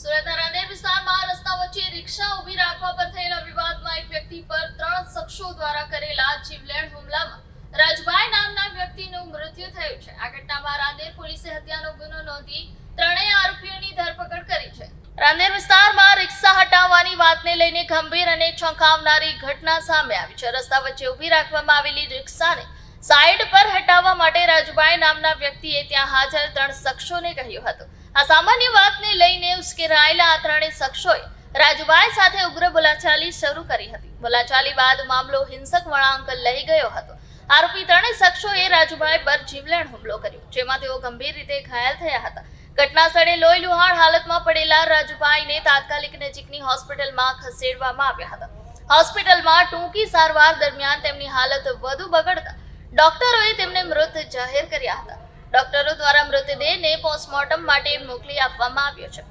સુરતના રાંદેર વિસ્તારમાં રસ્તા વચ્ચે રિક્ષા ઊભી રાખવા પર થયેલા વિવાદમાં એક વ્યક્તિ પર ત્રણ શખ્સો દ્વારા કરેલા જીવલેણ હુમલામાં રાજભાઈ નામના વ્યક્તિનું મૃત્યુ થયું છે. આ ઘટનામાં રાંદેર પોલીસે હત્યાનો ગુનો નોંધી ત્રણેય આરોપીઓની ધરપકડ કરી છે. રાંદેર વિસ્તારમાં રિક્ષા હટાવવાની વાતને લઈને ગંભીર અને ચોંકાવનારી ઘટના સામે આવી છે. રસ્તા વચ્ચે ઊભી રાખવામાં આવેલી રિક્ષાને સાઈડ પર હટાવવા માટે રાજભાઈ નામના વ્યક્તિએ ત્યાં હાજર ત્રણ શખ્સોને કહ્યું હતું. આ સામાન્ય વાતને લઈને ઉશ્કેરાયેલા આ ત્રણેય શખ્સોએ રાજુભાઈ સાથે ઉગ્ર બોલાચાલી શરૂ કરી હતી. બોલાચાલી બાદ મામલો હિંસક વળાંક લઈ ગયો હતો. આરોપી ત્રણેય શખ્સોએ રાજુભાઈ પર જીવલેણ હુમલો કર્યો, જેમાં તેઓ ગંભીર રીતે ઘાયલ થયા હતા. ઘટના સ્થળે લોહી લુહાણ હાલતમાં પડેલા રાજુભાઈને તાત્કાલિક નજીકની હોસ્પિટલમાં ખસેડવામાં આવ્યા હતા. હોસ્પિટલમાં ટૂંકી સારવાર દરમિયાન તેમની હાલત વધુ બગડતા ડોક્ટરોએ તેમને મૃત જાહેર કર્યા હતા. ડોક્ટરો દ્વારા મૃતદેહને પોસ્ટમોર્ટમ માટે મોકલી આપવામાં આવ્યો છે.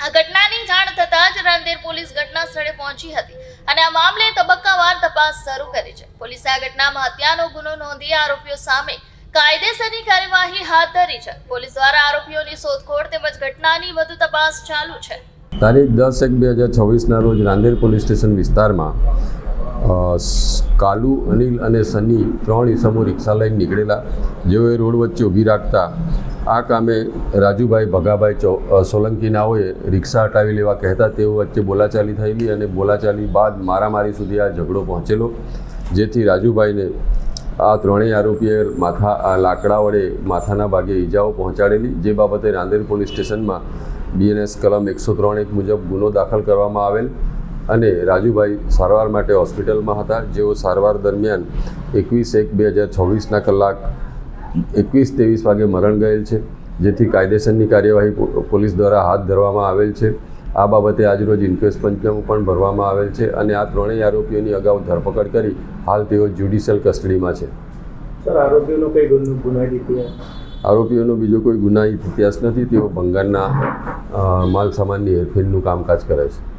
આ ઘટનાની જાણ થતાં જ રાંદેર પોલીસ ઘટના સ્થળે પહોંચી હતી અને આ મામલે તબક્કાવાર તપાસ શરૂ કરી છે. પોલીસે આ ઘટનામાં હત્યાનો ગુનો નોંધી આરોપીઓ સામે કાયદેસરની કાર્યવાહી હાથ ધરી છે. પોલીસ દ્વારા આરોપીઓની શોધખોળ તેમજ ઘટનાની વધુ તપાસ ચાલુ છે. તારીખ દસ એક બે હજાર છવ્વીસના રોજ રાંદેર પોલીસ સ્ટેશન વિસ્તારમાં કાલુ, અનિલ અને સની ત્રણ ઈસમો રિક્ષા લઈને નીકળેલા, જેઓએ રોડ વચ્ચે ઊભી રાખતા, આ કામે રાજુભાઈ ભગાભાઈ સોલંકીનાઓએ સોલંકી નાઓએ રિક્ષા હટાવી લેવા કહેતા તેઓ વચ્ચે બોલાચાલી થયેલી અને બોલાચાલી બાદ મારામારી સુધી આ ઝઘડો પહોંચેલો, જેથી રાજુભાઈને આ ત્રણેય આરોપીએ માથા, આ લાકડા વડે માથાના ભાગે ઈજાઓ પહોંચાડેલી, જે બાબતે રાંદેર પોલીસ સ્ટેશનમાં બીએનએસ કલમ એકસો ત્રણ એક મુજબ ગુનો દાખલ કરવામાં આવેલ. અને રાજુભાઈ સારવાર માટે હોસ્પિટલમાં હતા. જેઓ સારવાર દરમિયાન એકવીસ એક બે હજાર છવ્વીસના કલાક એકવીસ ત્રેવીસ વાગે મરણ ગયેલ છે જેથી કાયદેસરની કાર્યવાહી પોલીસ દ્વારા હાથ ધરવામાં આવેલ છે. આ બાબતે આજરોજ ઇન્ક્વેસ્ટ પંચનામું પણ ભરવામાં આવેલ છે અને આ ત્રણેય આરોપીઓની અગાઉ ધરપકડ કરી હાલ તેઓ જ્યુડિશિયલ કસ્ટડીમાં છે. સર આરોપીઓનો કઈ ગુનાહિત ઇતિહાસ? આરોપીઓનો બીજો કોઈ ગુનાહિત ઇતિહાસ નથી. તેઓ ભંગારના અ, માલ સામાનની હેરફેરનું કામકાજ કરે છે.